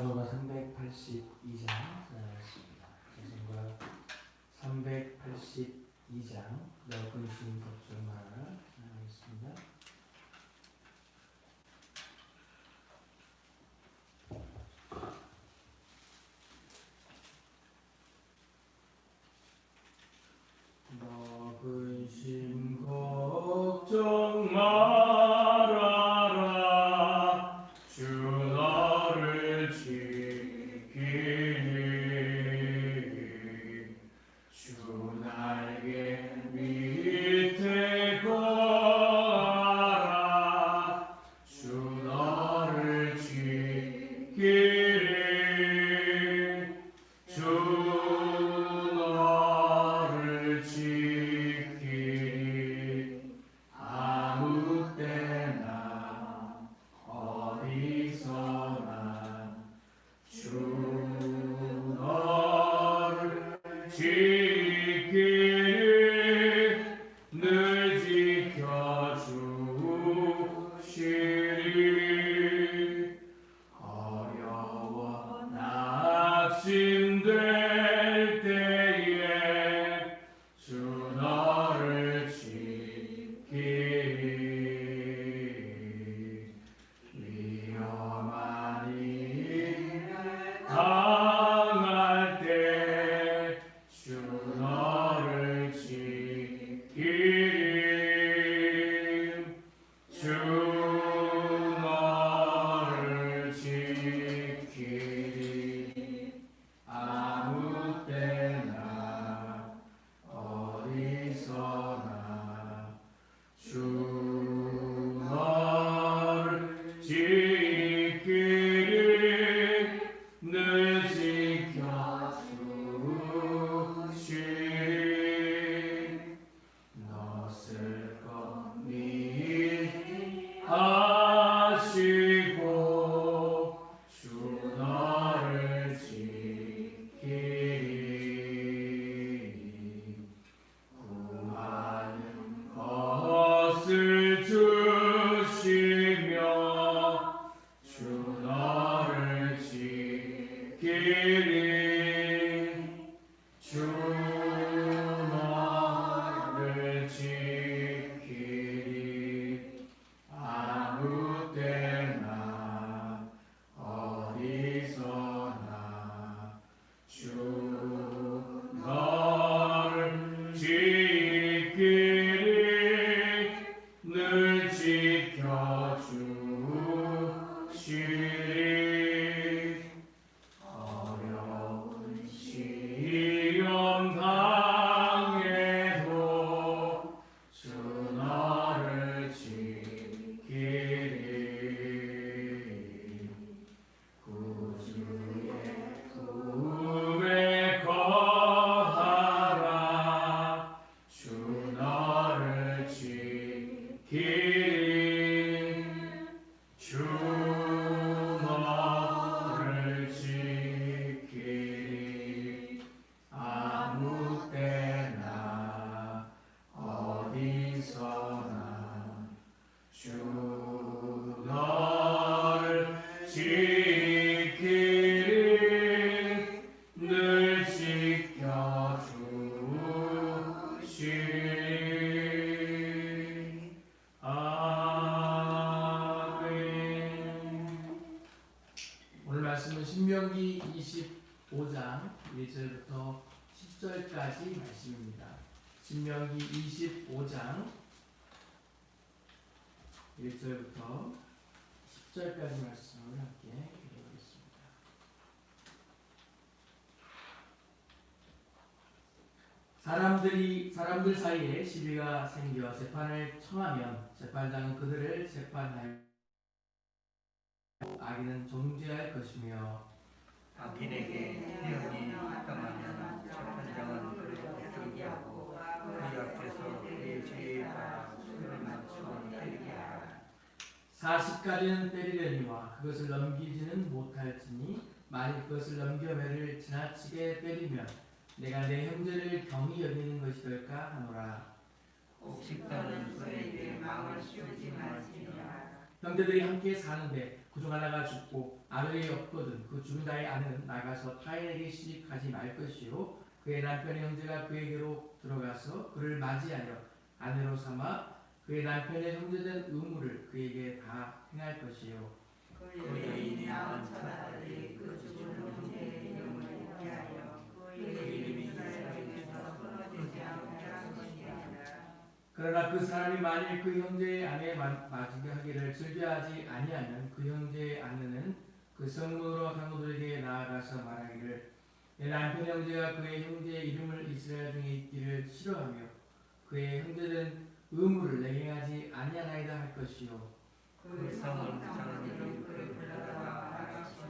단어가 382장 전하겠습니다. 자신과 382장 넓은신 법절말 전 신명기 25장 1절부터 10절까지 말씀입니다. 신명기 25장 1절부터 10절까지 말씀을 함께 읽어보겠습니다. 사람들이 사람들 사이에 시비가 생겨 재판을 청하면 재판장은 그들을 재판하여 악인은 정죄할 것이며 악인에게 형이 당하면 재판장은 그를 정죄하고 그 앞에서 그의 죄에 따라 수를 맞추어 때리게 하라. 40가지는 때리려니와 그것을 넘기지는 못할지니 만일 그것을 넘겨 매를 지나치게 때리면 내가 내 형제를 경히 여기는 것이 될까 하노라 옥식 다른 소에게 망을 씌우지 말지니라. 형제들이 함께 사는데 그중 하나가 죽고 아들이 없거든. 그 죽은 자의 아내는 나가서 타인에게 시집가지 말 것이요. 그의 남편의 형제가 그에게로 들어가서 그를 맞이하여 아내로 삼아 그의 남편의 형제된 의무를 그에게 다 행할 것이요. 그 여인이 낳은 첫 아들이 그러나 그 사람이 만일 그 형제의 아내에 마- 맞이게 하기를 즐겨하지 아니하면 그 형제의 아내는 그 성문으로 장로들에게 나아가서 말하기를 내 남편 형제가 그의 형제의 이름을 이스라엘 중에 있기를 싫어하며 그의 형제된 의무를 내게 하지 아니하나이다 할 것이요. 그 성은 장로들이 그를 불러다가 말하시며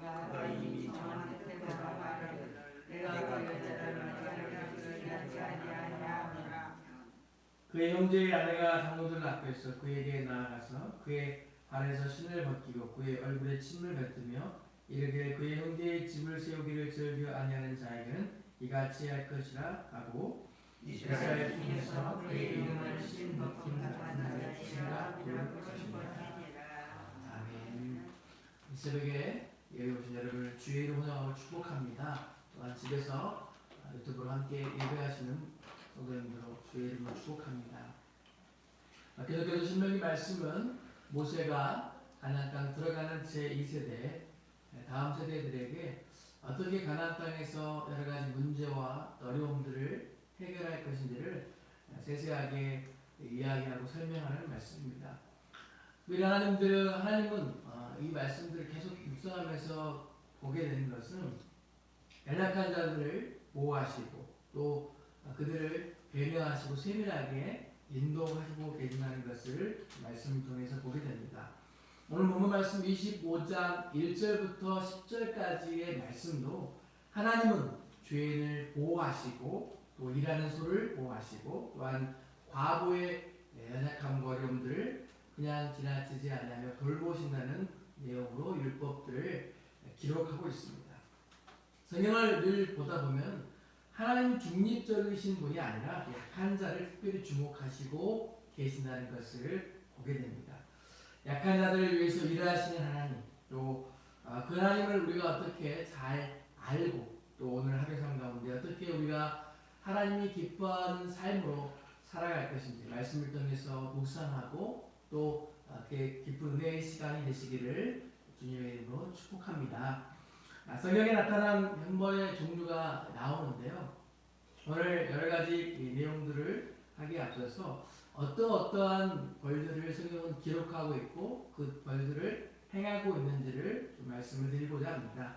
그가 이미 정한 때가 말하기를 내가 그 여자를 맞이하여 주의하지 아니하냐 그의 형제의 아내가 장로들 앞에서 그에게 나아가서 그의 발에서 신을 벗기고 그의 얼굴에 침을 뱉으며 이르기를 그의 형제의 집을 세우기를 즐겨 아니하는 자에게는 이같이 할 것이라 하고 이스라엘 중에서 그의 이름을 신 먹힌 자는 부를 것이니라 아멘. 이 새벽에 여기 오신 여러분을 주의 이름 호명하고 축복합니다. 또한 집에서 유튜브로 함께 예배하시는 성도님들로 주의 이름으로 축복합니다. 아, 계속해서 신명기 말씀은 모세가 가나안 땅 들어가는 제 2세대 다음 세대들에게 어떻게 가나안 땅에서 여러 가지 문제와 어려움들을 해결할 것인지를 세세하게 이야기하고 설명하는 말씀입니다. 우리 하나님들 하나님은 어, 이 말씀들을 계속 묵상하면서 보게 되는 것은 연약한 자들을 보호하시고 또 그들을 배려하시고 세밀하게 인도하시고 계신다는 것을 말씀을 통해서 보게 됩니다. 오늘 본문 말씀 25장 1절부터 10절까지의 말씀도 하나님은 죄인을 보호하시고 또 일하는 소를 보호하시고 또한 과부의 연약함과 어려움들을 그냥 지나치지 않으며 돌보신다는 내용으로 율법들을 기록하고 있습니다. 성경을 늘 보다 보면 하나님 중립적이신 분이 아니라 약한 자를 특별히 주목하시고 계신다는 것을 보게 됩니다. 약한 자들을 위해서 일하시는 하나님, 또 그 하나님을 우리가 어떻게 잘 알고 또 오늘 삶 가운데 어떻게 우리가 하나님이 기뻐하는 삶으로 살아갈 것인지 말씀을 통해서 묵상하고 또그 기쁜 은혜의 시간이 되시기를 주님의 이름으로 축복합니다. 아, 성경에 나타난 현모의 종류가 나오는데요. 오늘 여러 가지 이 내용들을 하기에 앞서서 어떠 어떠한 벌들을 성경은 기록하고 있고 그 벌들을 행하고 있는지를 좀 말씀을 드리고자 합니다.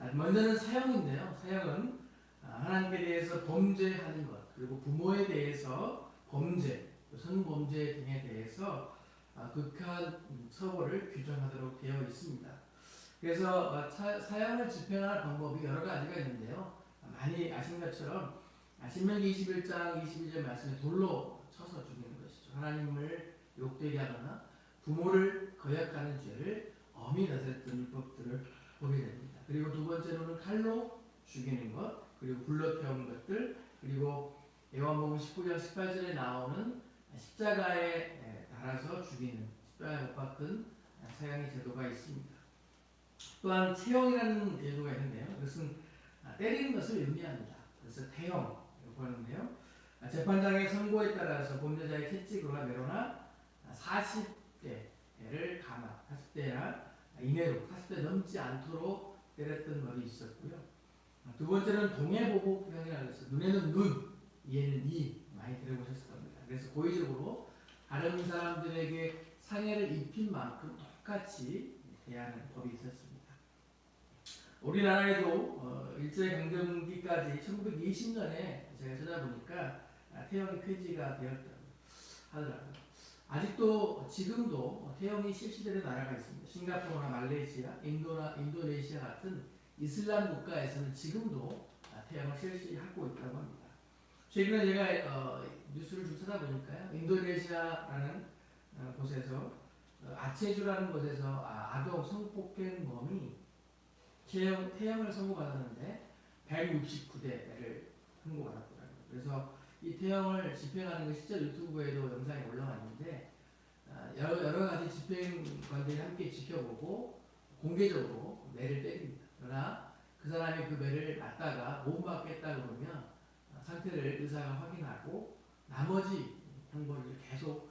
아, 먼저는 사형인데요. 사형은 아, 하나님께 대해서 범죄하는 것 그리고 부모에 대해서 범죄, 또 성범죄 등에 대해서 아, 극한 처벌을 규정하도록 되어 있습니다. 그래서 어, 사- 사형을 집행할 방법이 여러 가지가 있는데요. 아, 많이 아신 것처럼 아, 신명기 21장 22절 말씀에 돌로 쳐서 죽이는 것이죠. 하나님을 욕되게 하거나 부모를 거역하는 죄를 엄히 다스렸던 율법들을 보게 됩니다. 그리고 두 번째로는 칼로 죽이는 것, 그리고 불러 태우는 것들, 그리고 요한복음 19장 18절에 나오는 십자가에 에, 달아서 죽이는 십자가에 못 박은 사형의 제도가 있습니다. 또한 태형이라는 제도가 있는데요. 이것은 아, 때리는 것을 의미합니다. 그래서 태형이라고 하는데요. 아, 재판장의 선고에 따라서 범죄자의 채찍으로나 매로나 40대를 감아 40대나 이내로 40대 넘지 않도록 때렸던 법이 있었고요. 아, 두 번째는 동해보복형이라고 해서 눈에는 눈, 이에는 이 많이 들어보셨을 겁니다. 그래서 고의적으로 다른 사람들에게 상해를 입힌 만큼 똑같이 대하는 법이 있었습니다. 우리나라에도 어, 일제강점기까지 1920년에 제가 찾아보니까 아, 태형이 폐지가 되었다고 하더라고요. 아직도 지금도 태형이 실시되는 나라가 있습니다. 싱가포르나 말레이시아, 인도나 인도네시아 같은 이슬람 국가에서는 지금도 아, 태형을 실시하고 있다고 합니다. 최근에 제가 어, 뉴스를 좀 찾아보니까요, 인도네시아라는 어, 곳에서 어, 아체주라는 곳에서 아, 아동 성폭행범이 태형, 태형을 선고받았는데 169대를 선고받았더라고요. 그래서 이 태형을 집행하는 게 실제 유튜브에도 영상이 올라와 있는데 아, 아, 여러, 여러 가지 집행관들이 함께 지켜보고 공개적으로 매를 때립니다. 그러나 그 사람이 그 매를 맞다가 못 맞겠다 그러면 아, 상태를 의사가 확인하고 나머지 형벌을 계속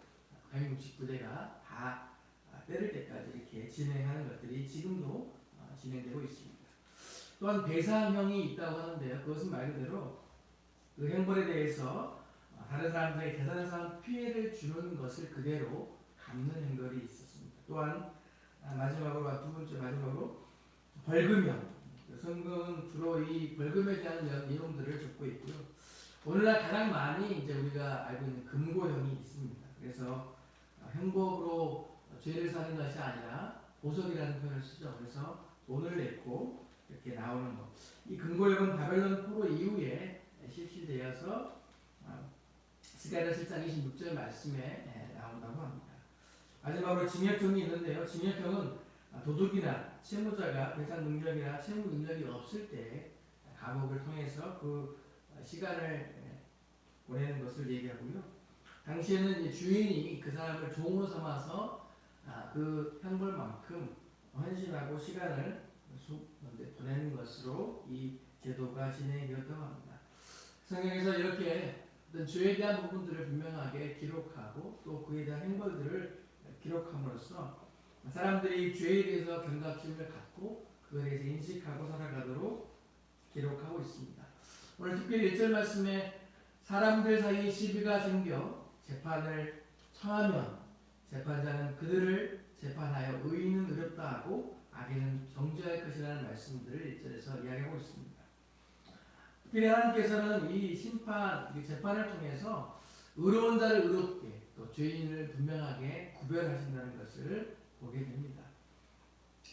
169대가 다 아, 때릴 때까지 이렇게 진행하는 것들이 지금도 아, 진행되고 있습니다. 또한 배상형이 있다고 하는데요. 그것은 말 그대로 그 형벌에 대해서 아, 다른 사람들에게 대단한 피해를 주는 것을 그대로 갚는 행렬이 있었습니다. 또한 아, 마지막으로 두 번째 마지막으로 벌금형 성경은 주로 이 벌금에 대한 여- 내용들을 적고 있고요. 오늘날 가장 많이 이제 우리가 알고 있는 금고형이 있습니다. 그래서 아, 형법으로 죄를 사는 것이 아니라 보석이라는 표현을 쓰죠. 그래서 돈을 냈고 이렇게 나오는 것. 이 금고형은 바벨론 포로 이후에 실시되어서 아, 스가랴 7장 26절 말씀에 예, 나온다고 합니다. 마지막으로 징역형이 있는데요. 징역형은 아, 도둑이나 채무자가 배상 능력이나 채무 능력이 없을 때 감옥을 통해서 그 시간을 예, 보내는 것을 얘기하고요. 당시에는 주인이 그 사람을 종으로 삼아서 아, 그 형벌만큼 헌신하고 시간을 보내는 것으로 이 제도가 진행되었다고 합니다. 성경에서 이렇게 어떤 죄에 대한 부분들을 분명하게 기록하고 또 그에 대한 행벌들을 기록함으로써 사람들이 죄에 대해서 경각심을 갖고 그에 대해서 인식하고 살아가도록 기록하고 있습니다. 오늘 특별히 1절 말씀에 사람들 사이에 시비가 생겨 재판을 청하면 재판자는 그들을 재판하여 의인은 의롭다 하고 악인은 정죄할 것이라는 말씀들을 1절에서 이야기하고 있습니다. 특별히 하나님께서는 이 심판, 이 재판을 통해서 의로운 자를 의롭게 또 죄인을 분명하게 구별하신다는 것을 보게 됩니다.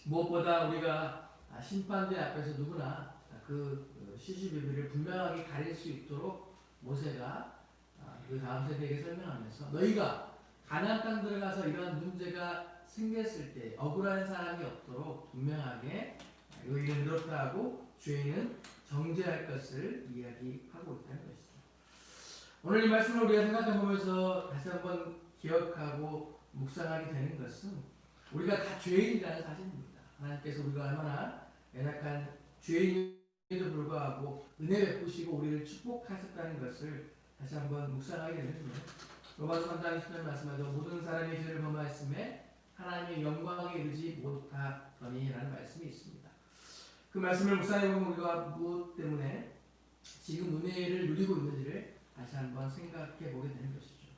무엇보다 우리가 아, 심판대 앞에서 누구나 그 시시비비를 분명하게 가릴 수 있도록 모세가 아, 그 다음 세대에게 설명하면서 너희가 가나안 땅 들어가서 이러한 문제가 생겼을 때 억울한 사람이 없도록 분명하게 의인은 그렇다 하고 죄인은 정죄할 것을 이야기하고 있다는 것이죠. 오늘 이 말씀을 우리가 생각해 보면서 다시 한번 기억하고 묵상하게 되는 것은 우리가 다 죄인이라는 사실입니다. 하나님께서 우리가 얼마나 연약한 죄인에도 불구하고 은혜 베푸시고 우리를 축복하셨다는 것을 다시 한번 묵상하게 되는데요. 로마서 3장 20절 말씀하죠. 모든 사람이 죄를 범하였음에 하나님의 영광에 이르지 못하더니라는 말씀이 있습니다. 그 말씀을 묵상해 보면 우리가 무엇 때문에 지금 은혜를 누리고 있는지를 다시 한번 생각해 보게 되는 것이죠.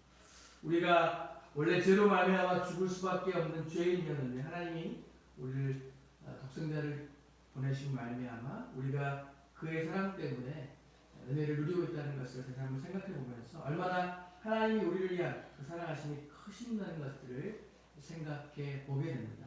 우리가 원래 죄로 말미암아 죽을 수밖에 없는 죄인이었는데 하나님이 우리를 어, 독생자를 보내신 말미암아 우리가 그의 사랑 때문에 은혜를 누리고 있다는 것을 다시 한번 생각해 보면서 얼마나 하나님이 우리를 위한 그 사랑하심이 크신다는 것들을 생각해 보게 됩니다.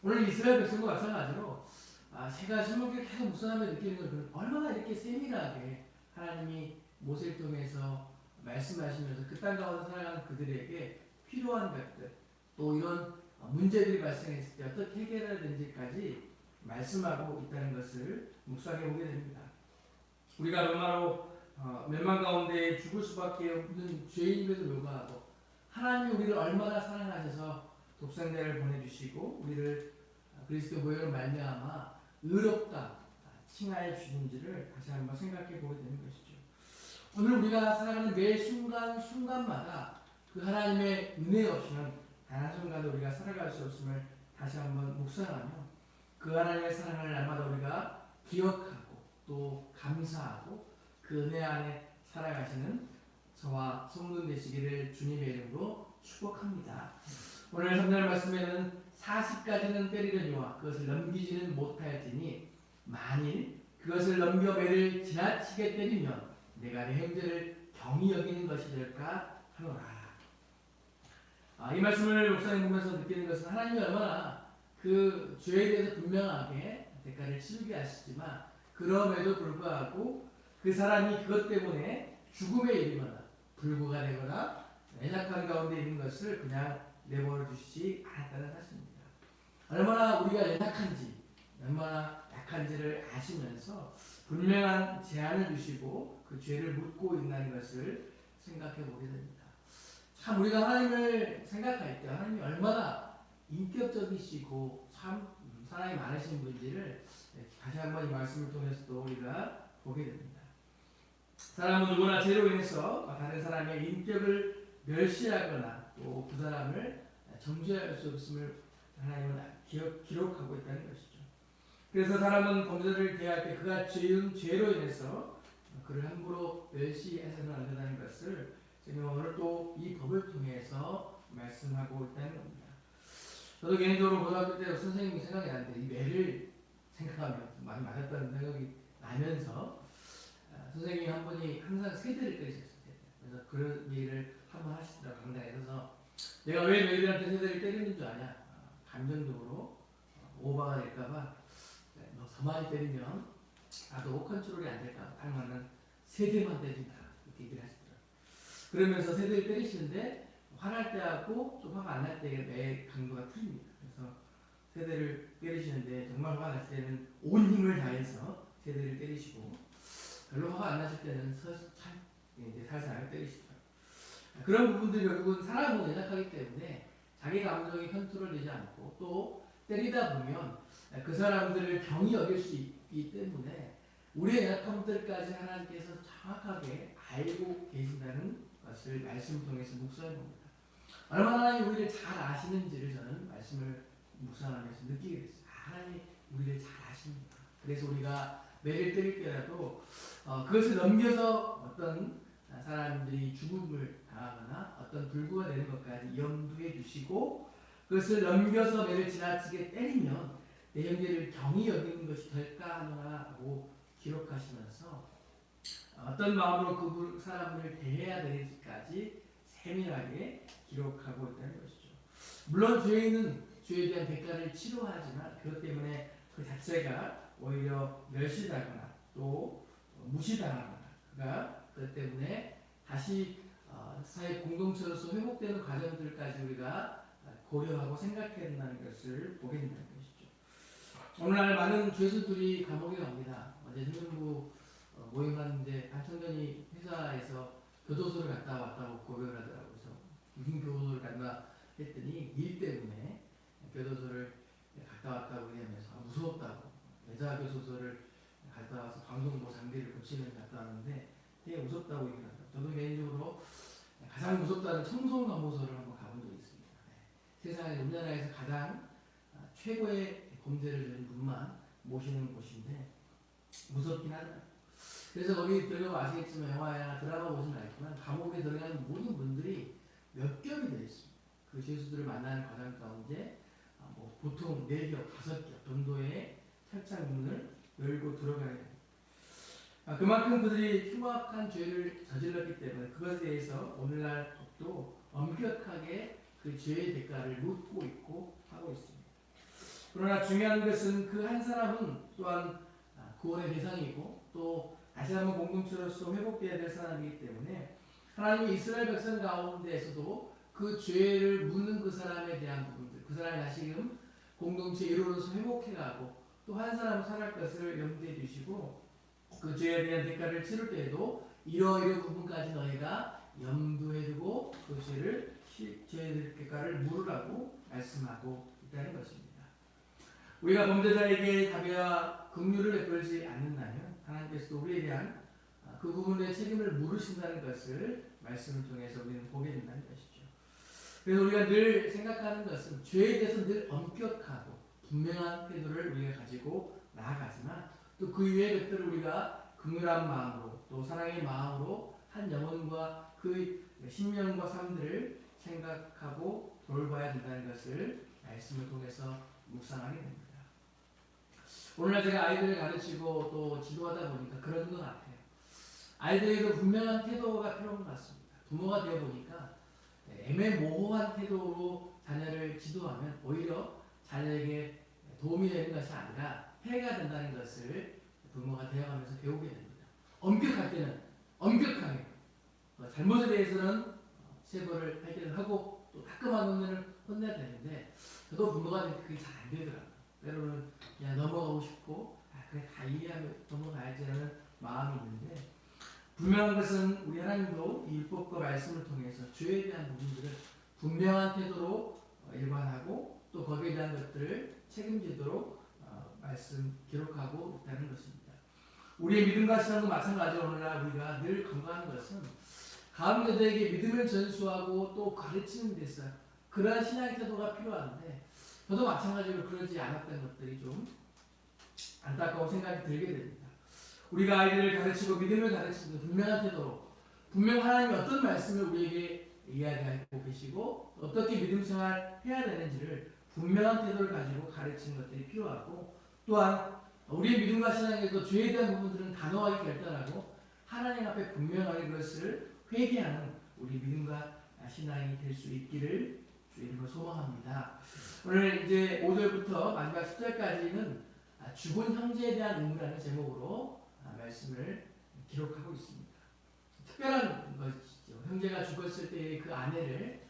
오늘 이스라엘 백성과 마찬가지로 아, 제가 신문기를 계속 묵상하며 느끼는 것은 얼마나 이렇게 세밀하게 하나님이 모세를 통해서 말씀하시면서 그 땅 가운데 살아가는 그들에게 필요한 것들 또 이런 문제들이 발생했을 때 어떻게 해결해야 되는지까지 말씀하고 있다는 것을 묵상해 보게 됩니다. 우리가 로마로 어, 멸망 가운데 죽을 수밖에 없는 죄인임에도 불구하고 하나님이 우리를 얼마나 사랑하셔서 독생자를 보내주시고 우리를 그리스도 보혈로 말미암아 의롭다 칭하여 주는지를 다시 한번 생각해 보게 되는 것이죠. 오늘 우리가 살아가는 매 순간 순간마다 그 하나님의 은혜 없이는 단 한 순간도 우리가 살아갈 수 없음을 다시 한번 묵상하며 그 하나님의 사랑을 날마다 우리가 기억하고 또 감사하고 그 은혜 안에 살아가시는 저와 성도 되시기를 주님의 이름으로 축복합니다. 오늘 성경 말씀에는 40까지는 때리려니와 그것을 넘기지는 못할지니 만일 그것을 넘겨 매를 지나치게 때리면 내가 내 형제를 경히 여기는 것이 될까 하노라. 아, 이 말씀을 묵상해 보면서 느끼는 것은 하나님이 얼마나 그 죄에 대해서 분명하게 대가를 치르게 하시지만 그럼에도 불구하고 그 사람이 그것 때문에 죽음에 이르거나 불구가 되거나 연약한 가운데 있는 것을 그냥 내버려 두시지 않았다는 사실입니다. 얼마나 우리가 연약한지, 얼마나 약한지를 아시면서 분명한 제한을 주시고 그 죄를 묻고 있다는 것을 생각해 보게 됩니다. 참 우리가 하나님을 생각할 때 하나님이 얼마나 인격적이시고 참 음, 사랑이 많으신 분인지를 다시 한번 이 말씀을 통해서도 우리가 보게 됩니다. 사람은 누구나 죄로 인해서 다른 사람의 인격을 멸시하거나 또 그 사람을 정죄할 수 없음을 하나님은 기억, 기록하고 있다는 것이죠. 그래서 사람은 범죄를 대할 때 그가 지은 죄로 인해서 그를 함부로 멸시해서는 안 된다는 것을 지금 오늘 또 이 법을 통해서 말씀하고 있다는 겁니다. 저도 개인적으로 고등학교 때 선생님이 생각이 나는데 이 매를 생각하면 많이 맞았다는 생각이 나면서 아, 선생님이 한 분이 항상 세대를 때리셨을 때 그래서 그런 얘기를 한 번 하시더라고요 강당에. 서서 내가 왜 너희들한테 세대를 때리는 줄 아냐? 아, 감정적으로 어, 오바가 될까봐 네, 너더 많이 때리면 나도 컨트롤이 안 될까 딱 맞는 세대만 때린다. 이렇게 얘기를 하시더라고요. 그러면서 세대를 때리시는데 화날 때하고 좀 화가 안 날 때의 매 강도가 틀립니다. 그래서 세대를 때리시는데 정말 났을 때는 온 힘을 다해서 세대를 때리시고 별로 화가 안 나실 때는 서서 참 이제 살살 때리시더라고요 그런 부분들이 결국은 사람은 연약하기 때문에 자기 감정이 컨트롤되지 않고 또 때리다 보면 그 사람들을 경히 여길 수 있기 때문에 우리의 연약함들까지 하나님께서 정확하게 알고 계신다는 것을 말씀을 통해서 묵상해 봅니다. 얼마나 하나님 우리를 잘 아시는지를 저는 말씀을 묵상하면서 느끼게 됐어요. 아, 하나님 우리를 잘 아십니다. 그래서 우리가 매를 때릴 때라도 어, 그것을 넘겨서 어떤 사람들이 죽음을 당하거나 어떤 불구가 되는 것까지 염두에 두시고 그것을 넘겨서 매를 지나치게 때리면 내 형제를 경히 여기는 것이 될까 하노라고 기록하시면서 어떤 마음으로 그 사람을 대해야 되는지까지 세밀하게 기록하고 있다는 것이죠. 물론 죄인은 죄에 대한 대가를 치료하지만 그것 때문에 그 자체가 오히려 멸시당하거나 또 무시당하거나 그가 그것 때문에 다시 어, 사회 공동체로서 회복되는 과정들까지 우리가 고려하고 생각해야 된다는 것을 보게 된다는 것이죠. 오늘날 많은 죄수들이 감옥에 갑니다. 어제 신문부 어, 모임하는데 한청년이 회사에서 교도소를 갔다 왔다고 고백을 하더라고요. 그래서 무슨 교도소를 갔나 했더니 일 때문에 교도소를 갔다 왔다고 얘기하면서 아, 무서웠다고 여자 교도소를 갔다 와서 방송부 장비를 고치는 갔다 왔는데 되게 무섭다고 얘기하더라고요. 저도 개인적으로 가장 무섭다는 청송감호소를 한번 가본 적이 있습니다. 네. 세상에 우리나라에서 가장 아, 최고의 범죄를 저지른 분만 모시는 곳인데 무섭긴 하더라고요. 그래서 거기 들어가 아시겠지만 영화나 드라마 보시면 알지만 감옥에 들어가는 모든 분들이 몇 겹이 되어 있습니다. 그 죄수들을 만나는 과정 가운데 아, 뭐 보통 네 겹, 다섯 겹 정도의 철창문을 열고 들어가야 됩니다. 아, 그만큼 그들이 흉악한 죄를 저질렀기 때문에 그것에 대해서 오늘날 법도 엄격하게 그 죄의 대가를 묻고 있고 하고 있습니다. 그러나 중요한 것은 그 한 사람은 또한 아, 구원의 대상이고 또 다시 한번 공동체로서 회복돼야 될 사람이기 때문에 하나님이 이스라엘 백성 가운데에서도 그 죄를 묻는 그 사람에 대한 부분들, 그 사람이 다시금 공동체 일원으로서 회복해가고 또 한 사람 살할 것을 염두에 두시고 그 죄에 대한 대가를 치를 때에도 이러이러 부분까지 너희가 염두에 두고 그 죄를 죄의 대가를 물으라고 말씀하고 있다는 것입니다. 우리가 범죄자에게 답이와 긍휼을 베풀지 않는다면 하나님께서도 우리에 대한 그 부분의 책임을 물으신다는 것을 말씀을 통해서 우리는 보게 된다는 것이죠. 그래서 우리가 늘 생각하는 것은 죄에 대해서 늘 엄격하고 분명한 태도를 우리가 가지고 나아가지만 또 그 이외의 것들을 우리가 긍휼한 마음으로 또 사랑의 마음으로 한 영혼과 그 신령과 삶들을 생각하고 돌봐야 된다는 것을 말씀을 통해서 묵상하게 됩니다. 오늘날 제가 아이들을 가르치고 또 지도하다 보니까 그런 것 같아요. 아이들에게도 분명한 태도가 필요한 것 같습니다. 부모가 되어 보니까 애매모호한 태도로 자녀를 지도하면 오히려 자녀에게 도움이 되는 것이 아니라 해가 된다는 것을 부모가 되어가면서 배우게 됩니다. 엄격할 때는 엄격하게 어, 잘못에 대해서는 세벌을 할 때는 하고 또 따끔한 혼내를 혼내야 되는데 저도 부모가 되면 그게 잘 안 되더라고요. 때로는 그냥 넘어가고 싶고 아, 그래 다 이해하면 넘어가야지라는 마음이 있는데 분명한 것은 우리 하나님도 이 율법과 말씀을 통해서 죄에 대한 부분들을 분명한 태도로 어, 일관하고 또 거기에 대한 것들을 책임지도록 어, 말씀 기록하고 있다는 것입니다. 우리의 믿음과 신앙도 마찬가지로 오늘날 우리가 늘 간과하는 것은 가운데들에게 믿음을 전수하고 또 가르치는 데서 그러한 신앙의 태도가 필요한데 저도 마찬가지로 그러지 않았던 것들이 좀 안타까운 생각이 들게 됩니다. 우리가 아이들을 가르치고 믿음을 가르치는 분명한 태도로 분명 하나님이 어떤 말씀을 우리에게 이야기하고 계시고 어떻게 믿음 생활 해야 되는지를 분명한 태도를 가지고 가르치는 것들이 필요하고 또한 우리의 믿음과 신앙에도 죄에 대한 부분들은 단호하게 결단하고 하나님 앞에 분명하게 그것을 회개하는 우리 믿음과 신앙이 될 수 있기를 주님으로 소망합니다. 오늘 이제 5절부터 마지막 10절까지는 죽은 형제에 대한 의무라는 제목으로 아, 말씀을 기록하고 있습니다. 특별한 것이죠. 형제가 죽었을 때의 그 아내를 아,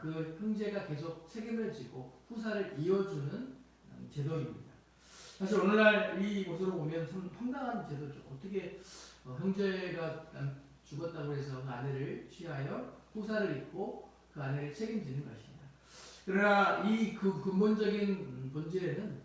그 형제가 계속 책임을 지고 후사를 이어주는 음, 제도입니다. 사실 오늘날 이 모습을 보면 참 황당한 제도죠. 어떻게 어, 형제가 남- 죽었다고 해서 그 아내를 취하여 후사를 잇고 그 아내를 책임지는 것이냐. 그러나 이 그 근본적인 음, 본질에는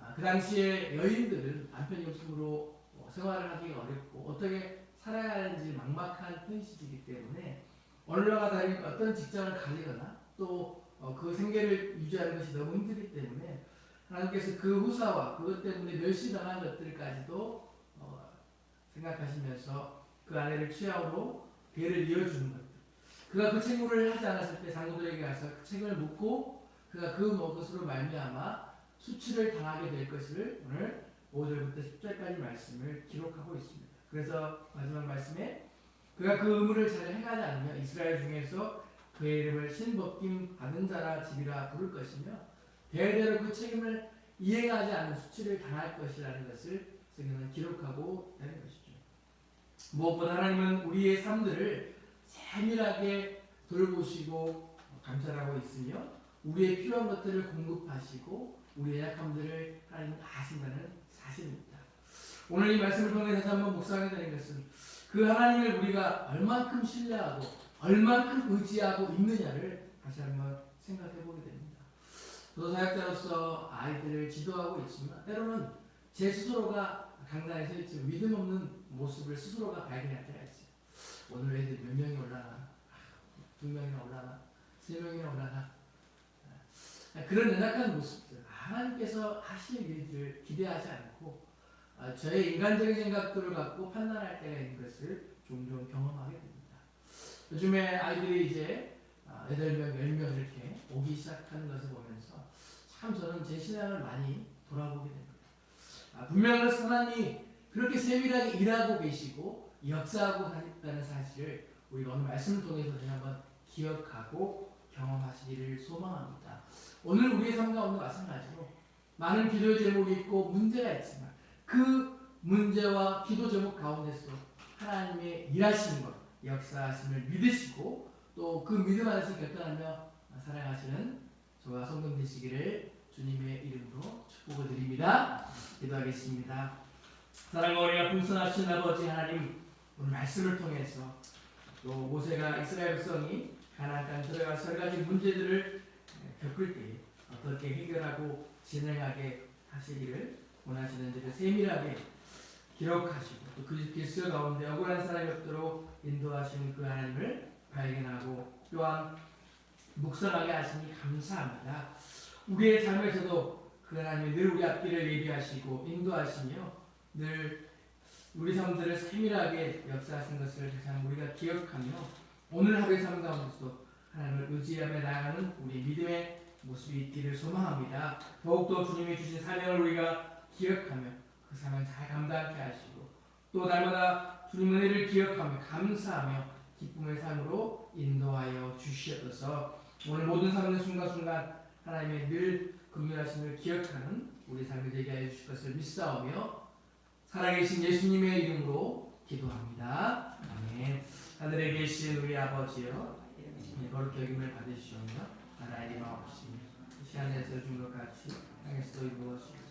아, 그 당시에 여인들은 남편이 없으므로 어, 생활을 하기가 어렵고 어떻게 살아야 하는지 막막한 현실이기 때문에 언론과 다른 어떤 직장을 가지거나 또 그 생계를 유지하는 것이 너무 힘들기 때문에 하나님께서 그 후사와 그것 때문에 멸시당한 것들까지도 어, 생각하시면서 그 아내를 취하로 배를 이어주는 것들. 그가 그 책무를 하지 않았을 때 장로들에게 가서 그 책임을 묻고 그가 그 것으로 말미암아 수치를 당하게 될 것을 오늘 5절부터 10절까지 말씀을 기록하고 있습니다. 그래서 마지막 말씀에 그가 그 의무를 잘 행하지 않으면 이스라엘 중에서 그의 이름을 신법김 받은 자라 집이라 부를 것이며 대대로 그 책임을 이행하지 않은 수치를 당할 것이라는 것을 성경은 기록하고 있다는 것이죠. 무엇보다 하나님은 우리의 삶들을 세밀하게 돌보시고 감찰하고 있으며 우리의 필요한 것들을 공급하시고 우리의 약함들을 하나님 아신다는 사실입니다. 오늘 이 말씀을 통해 다시 한번 묵상하게 되는 것은 그 하나님을 우리가 얼만큼 신뢰하고 얼만큼 의지하고 있느냐를 다시 한번 생각해 보게 됩니다. 저도 사역자로서 아이들을 지도하고 있지만 때로는 제 스스로가 강단에 서 있지 믿음 없는 모습을 스스로가 발견할 때가 있어요. 오늘 애들 몇 명이 올라나? 두 명이나 올라나? 세 명이나 올라나? 아, 그런 연약한 모습들 하나님께서 하실 일들을 기대하지 않고 아, 저의 인간적인 생각들을 갖고 판단할 때가 있는 것을 종종 경험하게 됩니다. 요즘에 아이들이 이제 아, 8명, 10명 이렇게 오기 시작하는 것을 보면서 참 저는 제 신앙을 많이 돌아보게 됩니다. 아, 분명한 것은 하나님이 그렇게 세밀하게 일하고 계시고 역사하고 있다는 사실을 우리가 오늘 말씀을 통해서 다시 한번 기억하고 경험하시기를 소망합니다. 오늘 우리의 삶 가운데 마찬가지로 많은 기도 제목이 있고 문제가 있지만 그 문제와 기도 제목 가운데서 하나님의 일하시는 것, 역사하심을 믿으시고 또 그 믿음 안에서 결단하며 살아가시는 저와 성금 되시기를 주님의 이름으로 축복을 드립니다. 기도하겠습니다. 사랑과 우리가 풍성하신 아버지 하나님 오늘 말씀을 통해서 또 모세가 이스라엘 백성이 가나안 땅 들어가서 여러 가지 문제들을 겪을 때 어떻게 해결하고 진행하게 하시기를 원하시는지 를 세밀하게 기록하시고 또그 길수 가운데 억울한 사람이 없도록 인도하시는 그 하나님을 발견하고 또한 묵상하게 하시니 감사합니다. 우리의 삶에서도 그 하나님이 늘 우리 앞길을 예비하시고 인도하시며 늘 우리 삶들을 세밀하게 역사하신 것을 다시 우리가 기억하며 오늘 하루의 삶 가운데서 하나님을 의지하며 나아가는 우리 믿음의 모습이 있기를 소망합니다. 더욱더 주님이 주신 사명을 우리가 기억하며 그 사명 잘 감당케 하시고 또 날마다 주님 은혜를 기억하며 감사하며 기쁨의 삶으로 인도하여 주시옵소서 오늘 모든 삶의 순간순간 하나님의 늘 긍휼하심을 기억하는 우리 삶이 되게 하여 주실 것을 믿사오며 살아계신 예수님의 이름으로 기도합니다. 아멘. 하늘에 계신 우리 아버지여 네, 거룩히 여김을 받으시오며 나라의 이름 없이 이 시간에서 준것 같이 땅에서도 이루어지고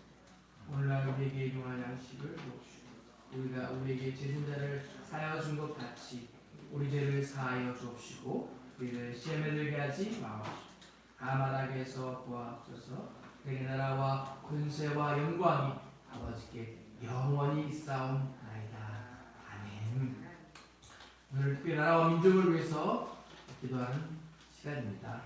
오늘날 우리에게 일용할 양식을 주옵시고 우리가 우리에게 죄진자를 사하여 준 것 같이 우리 죄를 사하여 주옵시고 우리를 시험에 들게 하지 마옵시고 다만하게 해서 도와주셔서 대개 나라와 군세와 영광이 아버지께 영원히 있사옵나이다. 아멘. 오늘 특별히 나라와 민족을 위해서 기도하는 시간입니다.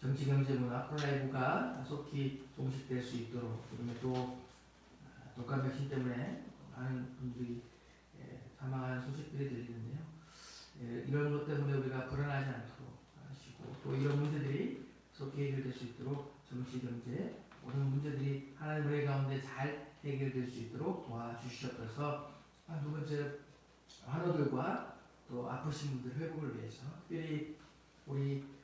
네. 정치, 경제, 문화, 코로나19가 속히 종식될 수 있도록 그다음에 또 아, 독감 백신 때문에 많은 분들이 예, 사망하는 소식들이 들리는데요. 예, 이런 것 때문에 우리가 불안하지 않도록 하시고 또 이런 문제들이 속히 해결될 수 있도록 정치, 경제 모든 문제들이 하나님 은혜 가운데 잘 해결될 수 있도록 도와주시옵소서. 아, 두 번째 환우들과 또 아프신 분들 회복을 위해서 특별히 우리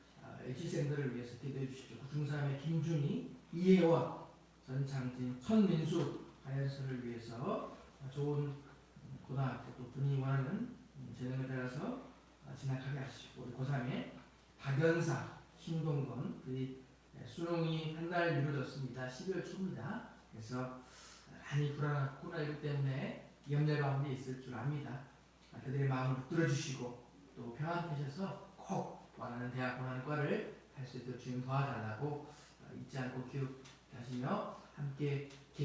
아, 희생들을 위해서 기도해 주십시오. 중삼의 김준희, 이혜원, 전창진, 손민수 하연선을 위해서 좋은 고등학교 또 본인이 원하는 재능을 따라서 진학하게 하시고 우리 고3의 박연사, 신동건 그리 수능이 한 달 미뤄졌습니다. 12월 초입니다. 그래서 많이 불안한 코로나19 때문에 염려 가운데 있을 줄 압니다. 그들의 마음을 붙들어 주시고 또 평안하셔서 꼭 원하는 대학 원하는 과를 할수 있도록 주님 도와달라고 잊지 않고 기억하시며 함께